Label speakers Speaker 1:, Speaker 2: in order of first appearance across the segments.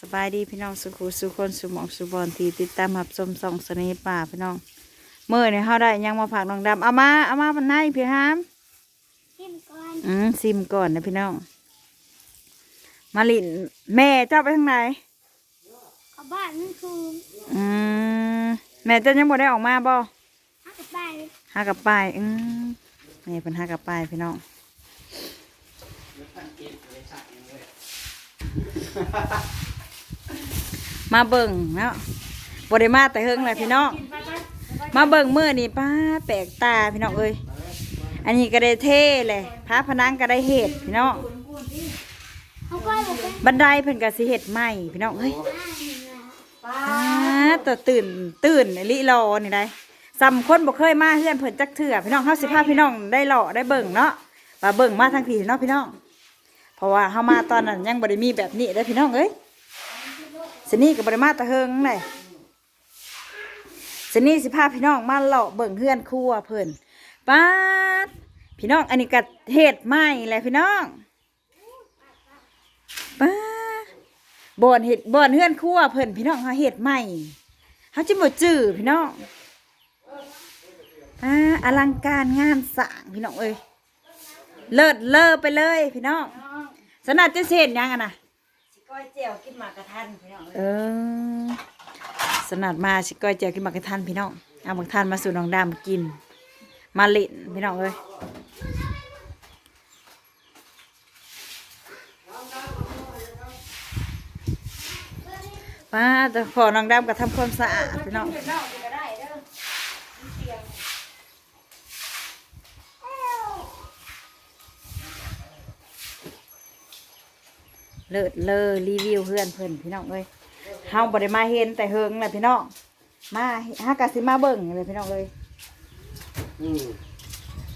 Speaker 1: สบายดีพี่น้องสุขุสุคนสุหมองสุบอนทีติดตามหับชมส่องเสน่ห์ป่าพี่น้องเมื่อเนี่ยเขาได้หยังมาผักน้องดำเอามาเอามาพันในพี่ฮาม
Speaker 2: ชิมก่อน
Speaker 1: อืมซิมก่อนนะพี่น้องมาลินแม่เจ้าไปทางไหน
Speaker 2: เอาบ้านนั่นคือ
Speaker 1: อืมแม่เจ้ายังบ่ได้ออกมาบ่
Speaker 2: ฮักกับไป
Speaker 1: หากับป้ายอืมแม่เป็นหากับป้ายพี่น้อง มาเบิ่งเนาะบ่ได้มาแต่เฮิงเลยพี่น้องมาเบิ่งมือนี่ป้าแปลกตาพี่น้องเอ้ยอันนี้ก็ได้เท่เลยพระพนังก็ได้เห็ดพี่น้อง
Speaker 2: บัน
Speaker 1: ไดเพิ่นก็สิเห็ดใหม่พี่น้องเอ้ย
Speaker 2: ป้า
Speaker 1: ตัวตื่นตื่นลิรอนี่ได้สำคนบ่เคยมาเฮือนเพิ่นจักเถื่อพี่น้องเฮาสิพาพี่น้องได้เลาะได้เบิ่งเนาะว่าเบิ่งมาทางพี่เนาะพี่น้อง เพราะว่าเฮามาตอนนั้นยังบ่ได้มีแบบนี้เด้พี่น้องเอ้ย สนี่ก็บ่ได้มาตะเฮงเลยสนี่สิพาพี่น้องมาเลาะเบิ่งเฮือนครัวเพิ่นป้าดพี่น้องอันนี้ก็เฮ็ดใหม่แหละพี่น้องป้าบ่อนเฮ็ดบ่อนเฮือนครัวเพิ่นพี่น้องเฮาเฮ็ดใหม่เฮาจิบ่จื้อพี่น้องอ่าอลังการงานสร้างพี่น้องเอ้ยเลิศเลอไปเลยพี่น้องสนัดจะเสร็จยังอะนะ
Speaker 3: ก้อยเจียวกินหมากกระทันพี่น้อง
Speaker 1: เออสนัดมาสิก้อยเจียวกินหมากกระทันพี่น้องเอาหมากกระทันมาสู่น้องดำกิน มาเล่นพี่น้องเอ้ยป้าแต่ขอน้องดำก็ทำความสะอาดพี่น้อง เลิศเลอรีวิวเพื่อนเพิ่นพี่น้องเอ้ยเฮาบ่ได้มาเห็นแต่เฮิงแหละพี่น้องมาฮากะสิมาเบิ่งเลยพี่น้องเอ้ย
Speaker 4: อืม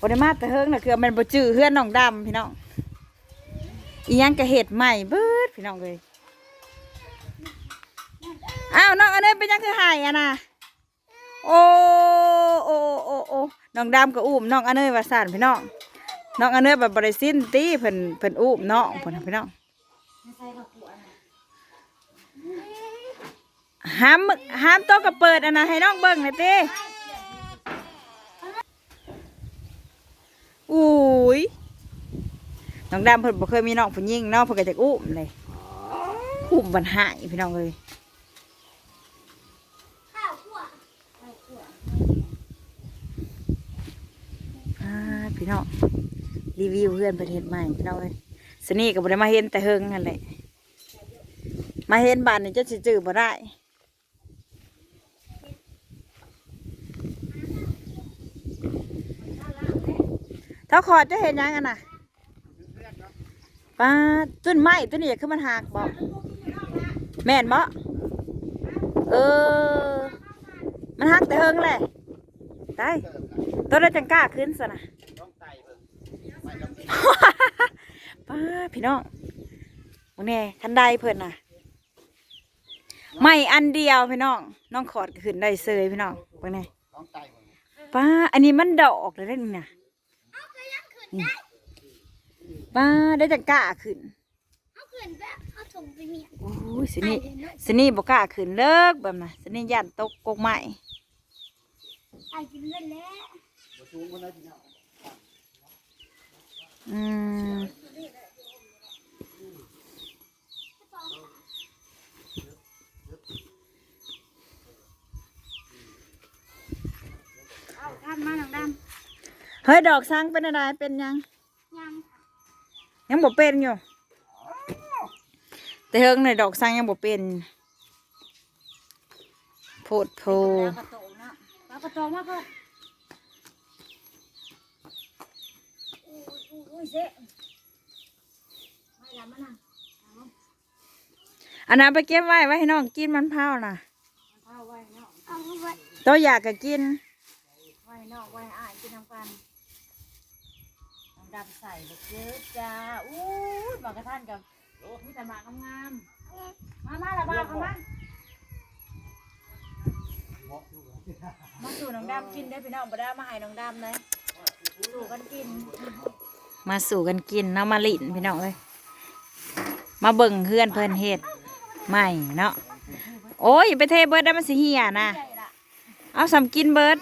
Speaker 1: บริมาแต่เฮิงน่ะคือมันบ่จื้อเฮือนน้องดำพี่น้องอีหยังก็เห็ดใหม่เบิดพี่น้องเลยอ้าวน้องอันนี้เป็นหยังคือหายอะนะโอ้โอ้โอ้โอ้น้องดำก็อุ้มน้องอันนี้ว่าสั่นพี่น้องน้องอันนี้แบบบริสิ้นตีเพิ่นเพิ่นอุ้มน้องเพิ่นน่ะพี่น้อง ห้ามห้ามโต๊ะกับเปิดอันนะให้น้องเบิ่งหน่อยติอุ้ยน้องดำเพิ่นบ่เคยมีน้องผู้หญิงเนาะเพิ่นก็จะอุ้มเลยอุ้มบันหายพี่น้องเอ้ยอ่าพี่น้องรีวิวเพื่อนประเทศใหม่พี่น้องเอ้ย สนี่ก็บ่ได้มาเห็นแต่เฮิงนั่นแหละมาเห็นบ้านนี่จะสิจื้อบ่ได้เท่าขอดจะเห็นยังกันน่ะป้าต้นไม้ต้นนี้คือมันหักบ่แม่นบ่เออ มันหักแต่เฮิงแหละตายตัวได้จังกล้าขึ้นซะนะ ป้าพี่น้องมึงแน่ทันใดเพิ่นน่ะ ไม่อันเดียวพี่น้อง น้องขอดขึ้นได้เซยพี่น้องมึงแน่
Speaker 4: ต้องไต่
Speaker 1: ป้า อันนี้มันดอกเลยได้นี่นะนป้าได้จังกล้าขึ้น
Speaker 2: เอาขึ้นแบบเอาถงไปเมีย
Speaker 1: โอ้ยสินี่สินี่บ่กล้าขึ้นเลิกแบบน่ะสินี่ย่านตกกกไม้
Speaker 2: ไอ้กินเล่นแล้ว
Speaker 1: อืม
Speaker 2: เอาท่านมาหนังด
Speaker 1: เฮ้ยดอกสังเป็นอะไรเป็นยังำ
Speaker 2: ยัง
Speaker 1: ยังบ่เป็นอยู่ แต่เฮิงในดอกสังยังบ่เป็นโพดโพ
Speaker 3: กระโตกเนาะปลากระโตกมากเลยอุ้ยเจ๊ไม่ละมันน่ะ
Speaker 1: อันนั้นไปเก็บไว้ไว้ให้น้องกินมันเผาน่ะ
Speaker 3: มันเผาไว้เนาะ
Speaker 2: เอาไว้
Speaker 1: ตัวอยากก็กิน
Speaker 3: ไว้นอกไว้อ่านกินน้ำกันน้ำ ดำใส่เด็กเยอะจ้าอู้ยหมากกระทันกับมีแต่หมากงามๆมามาละบ้ากันมามาสู่น้องดำกินได้อพี่น้องบ่ได้มาให้น้องดำเลยสู่กันกิน
Speaker 1: มาสู่กันกินเนาะมาลินพี่น้องเอ้ยมาเบิ่งเฮือนเพิ่นเฮ็ด
Speaker 2: เไม่
Speaker 1: เนาะโอ้ยไปเทเบิร์ดได้มันสิเหี่ยนะ
Speaker 3: ใหญ่ละ
Speaker 1: เอาสำกินเบิร์ด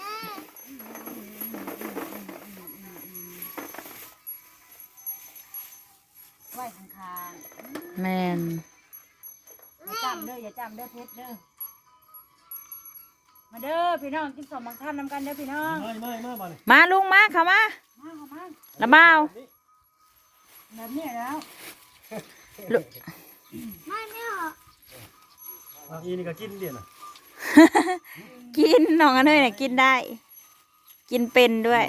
Speaker 1: แมน
Speaker 3: ๆอย่าจำเด้ออย่าจำเด้อเพชรเด้อมาเด้อพี่น้องกินสมบางท่านนำกันเด้อพี่น้อง
Speaker 4: เมื่อยเมื่อยเมื่อยมาเลย
Speaker 1: มาลุงมาเข้ามา
Speaker 3: มาเข้ามา
Speaker 1: ละเบ้า
Speaker 3: แบบนี้แล้ว
Speaker 2: ไม่ไม่หรอก
Speaker 4: เอาอีนี่ก็กินเดียวนะ
Speaker 1: กินน้องอันเนยเนี่ยกินได้ กินเป็นด้วย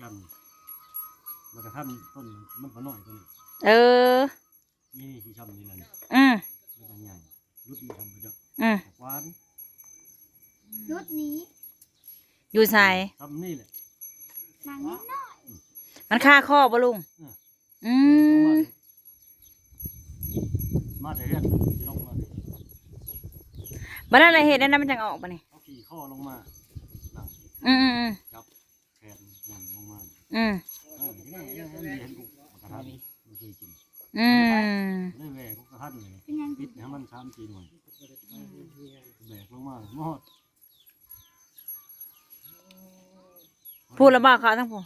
Speaker 4: จันมันกระทั่นต้นมันก็น้อยต้น
Speaker 1: เออ
Speaker 4: นี่ที่ชำนี่แหละ
Speaker 1: อืม
Speaker 4: มันใหญ่รุดมันทำไปจ้ะ
Speaker 1: อืม
Speaker 4: หวาน
Speaker 2: รถนี้
Speaker 1: อยู่ใส่
Speaker 4: ทำนี่แหละ
Speaker 2: หนังนิดหน่อย
Speaker 1: มันค่าข้อบ่ลุงอืม
Speaker 4: มาแต่เรียนที่ลงมา
Speaker 1: บัดนั้นอะไรเหตุนั้นมันจังออกปะนี่
Speaker 4: เอาขี่ข้อลงมาหนัง
Speaker 1: อืมอืมอืม
Speaker 4: จับแขนหนังลงมา
Speaker 1: อืม
Speaker 4: เออนี่นี่นี่เห็นกูกระทั่นไม่เคยกิน
Speaker 1: อืม
Speaker 4: ได้แหวกกระทั่นเลย
Speaker 2: เป็นยัง
Speaker 4: ปิดให้มันสามสี่หน่วยแบกลงมาหมด
Speaker 1: พูดแล้วบอกเขาทั้งผม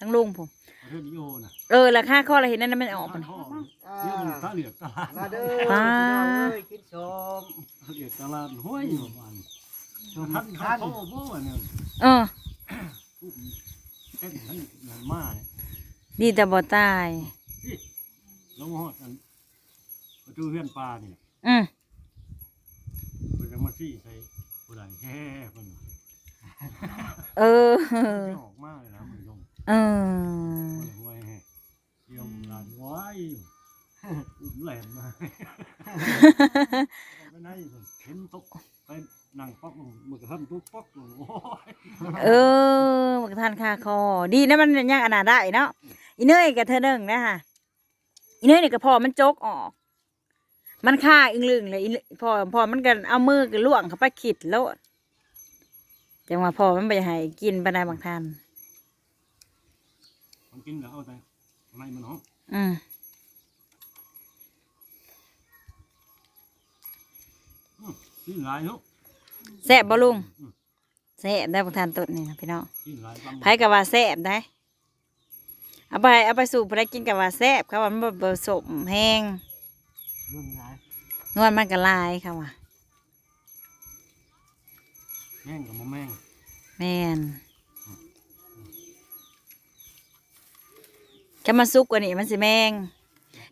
Speaker 1: ทั้งลุงผม
Speaker 4: ประเทศนิโอน่ะ
Speaker 1: เออแล้วค่าข้ออะไรเหตุนั้นมันออกปะนี่
Speaker 4: พ่อเรื่องตาเหลือกตลาด
Speaker 5: มาเด้อ
Speaker 1: ป้า
Speaker 5: พี่น้องเอ้ยกินชม
Speaker 4: ตาเหลือกตลาดห้วยอยู่บ้านชมทันข้าวโพดบ่เนี่ย
Speaker 1: เออ
Speaker 4: เต้นทั้งเงินมาเนี่ย
Speaker 1: ดีแต่บ่ตาย
Speaker 4: นี่ ลงหอดกันประตูเฮือนปลาเนี่ย
Speaker 1: อืม
Speaker 4: เพิ่นจะมาซี่ใส่ผู้ใดแฮ่เพิ่น
Speaker 1: เออ
Speaker 4: จะออกมาเลยนะมึงลง
Speaker 1: เออ
Speaker 4: มันห้วยแฮ่เที่ยวลานว้ายอยู่อุ้มแหลมมาไปไหนเพิ่นเห็นตกไปนั่งป๊อกลงมือกระทำตุ๊กป๊อกลงโอ้ย
Speaker 1: เออมันทานค่าคอ ดีนะมันยังอนาได้เนาะอีเนยกับเธอหนึ่งนะฮะ อีเนยนี่ก็พอมันจกออก มันฆ่าอึงลึงเลยอีพอพอมันก็เอามือก็ล่วงเข้าไปขิดแล้วจังว่าพอมันไปให้กินไปได้บางท่าน
Speaker 4: มันกินแล้วเอาแต่ข้างในมันหอม
Speaker 1: อืม
Speaker 4: กินหลายเนาะ
Speaker 1: แซ่บบ่ลุงแซ่บได้บางท่านต้นนี่นะพี่น้อง
Speaker 4: กินหลายปั๊ม
Speaker 1: ไผกับว่าแซ่บได้ เอาไปเอาไปสู่พระกินกับว่าแซ่บเขาว่ามันบ่ผสมแห้ง
Speaker 5: เรื่องไหน
Speaker 1: นวลมันก็ลายเขาว่า
Speaker 4: แม่งกับมะแม่ง
Speaker 1: แม่นจะมาซุกกว่านี้มันสิแมง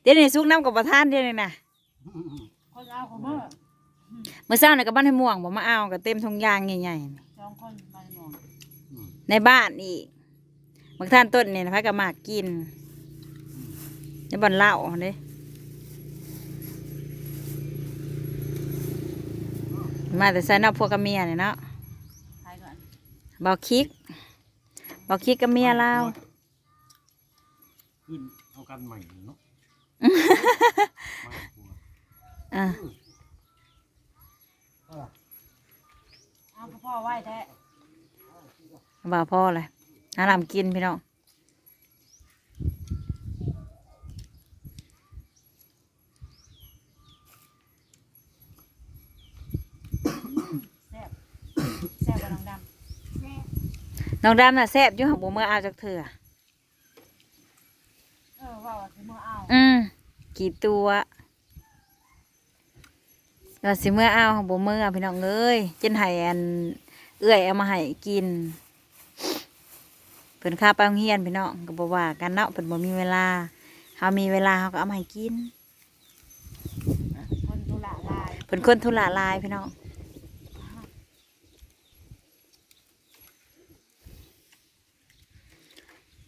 Speaker 1: เดี๋ยวนี้ซุกน้ำกับประทานเดี๋ยวนี้นะ
Speaker 3: คนเอาของเมื่อ
Speaker 1: เมื่อเช้านี่กับบ้านให้ม่วงบอกมาเอากับเต็มทงยางใหญ่
Speaker 3: สองคนมาหน่อย
Speaker 4: อืม
Speaker 1: ๆในบ้านอีก บางท่านต้นนี่นะพะก็มากกินในบ่อนเหล้าเด้มาแต่ใส่นอกพวกกับเมียเนี่ยเนาะ
Speaker 3: ใครก่อน
Speaker 1: บอกคิกบอกคิกกับเมียเรา
Speaker 4: ขึ้นเอากันใหม่เนาะไม่กลัว
Speaker 1: อะ
Speaker 3: เอากระพ่อไหว้แท้
Speaker 1: บ่าวพ่อเลย หาลำกินพี่น้อง
Speaker 3: แซ่บแซ่บกว่าน้องด
Speaker 2: แม่
Speaker 1: น้องดำน่ะแซ่บอยู่หักบัวเมื่อเอาจากเถื่อำ
Speaker 3: เออว่าว่าสิมือเอา
Speaker 1: อืมกี่ตัวก็สิเมื่อเอาของบัวเมื่อพี่น้องเอ้ยจนไห้อันเอื้อยเอามาให้กินเพิ่นข้าไปโรงเรียนพี่น้องก็บ่ว่ากันเนาะเพิ่นบ่มีเวลาเฮามีเวลาเฮาก็เอามาให้กิน
Speaker 3: คนตุละลาย
Speaker 1: เพิ่นคนทุลาลายพี่น้อง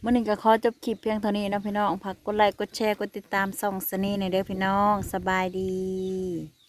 Speaker 1: มื่อนี้ก็ขอจบคลิปเพียงเท่านี้นะพี่น้องฝากกดไลค์กดแชร์กดติดตามส่องสนีในเด้อพี่น้องสบายดี